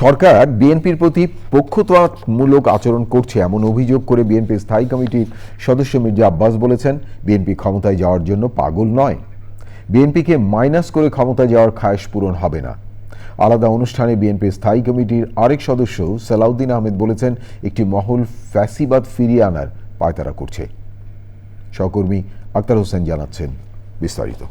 সরকার বিএনপির প্রতি পক্ষপাতমূলক আচরণ করছে এমন অভিযোগ করে বিএনপির স্থায়ী কমিটির সদস্য মির্জা আব্বাস বলেছেন, বিএনপি ক্ষমতায় যাওয়ার জন্য পাগল নয়। বিএনপিকে মাইনাস করে ক্ষমতায় যাওয়ার খায়েশ পূরণ হবে না। আলাদা অনুষ্ঠানে বিএনপির স্থায়ী কমিটির আরেক সদস্য সালাউদ্দিন আহমেদ বলেছেন, একটি মহল ফ্যাসিবাদ ফিরিয়ে আনার পায়তারা করছে। সহকর্মী আক্তার হোসেন জানাচ্ছেন বিস্তারিত।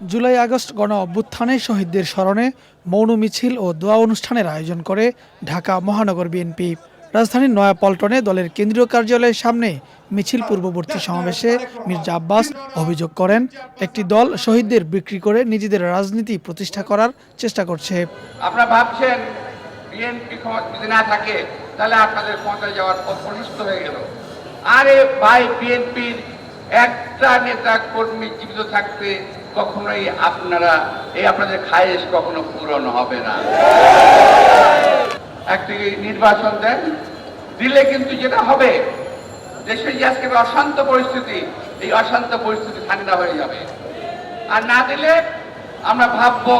জুলাই আগস্ট গণ অভ্যুত্থানে শহীদদের স্মরণে মৌন মিছিল ও দোয়া অনুষ্ঠানের আয়োজন করে ঢাকা মহানগর বিএনপি। রাজধানীর নয়াপল্টনে দলের কেন্দ্রীয় কার্যালয়ের সামনে মিছিল পূর্ববর্তী সমাবেশে মির্জা আব্বাস অভিযোগ করেন, একটি দল শহীদদের বিক্রি করে নিজেদের রাজনীতি প্রতিষ্ঠা করার চেষ্টা করছে। আপনারা ভাবছেন বিএনপি যদি না থাকে, তাহলে আপনাদের ক্ষমতায় যাওয়ার পথ প্রশস্ত হয়ে গেল। আরে ভাই, বিএনপির একটা নেতা কর্মী জীবিত থাকতে কখনোই আপনারা, এই আপনাদের খায়েশ কখনো পূরণ হবে না। একটি নির্বাচন দেন, দিলে কিন্তু যেটা হবে, দেশে যে আজকে অশান্ত পরিস্থিতি, এই অশান্ত পরিস্থিতি ঠান্ডা হয়ে যাবে। আর না দিলে আমরা ভাববো,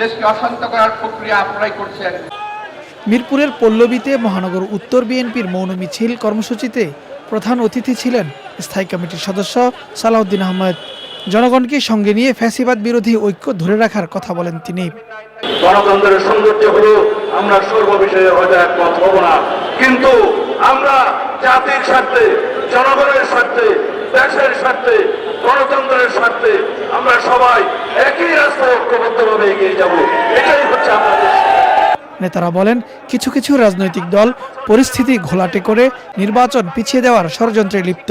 দেশকে অশান্ত করার প্রক্রিয়া আপনারাই করছেন। মিরপুরের পল্লবীতে মহানগর উত্তর বিএনপির মৌন মিছিল কর্মসূচিতে প্রধান অতিথি ছিলেন স্থায়ী কমিটির সদস্য সালাউদ্দিন আহমেদ। জনগণকে সঙ্গে নিয়ে ফ্যাসিবাদ বিরোধী ঐক্য ধরে রাখার কথা বলেন তিনি। গণতন্ত্রের সৌন্দর্য হলো আমরা সর্ববিষয়ে হয়তো একমত হব না। কিন্তু আমরা জাতির স্বার্থে জনগণের স্বার্থে দেশের স্বার্থে গণতন্ত্রের স্বার্থে আমরা সবাই একই রাস্তায় ঐক্যবদ্ধভাবে এগিয়ে যাব। এটাই হচ্ছে আমাদের নেতারা বলেন কিছু কিছু রাজনৈতিক দল পরিস্থিতি ঘোলাটে করে নির্বাচন পিছিয়ে দেওয়ার ষড়যন্ত্রে লিপ্ত।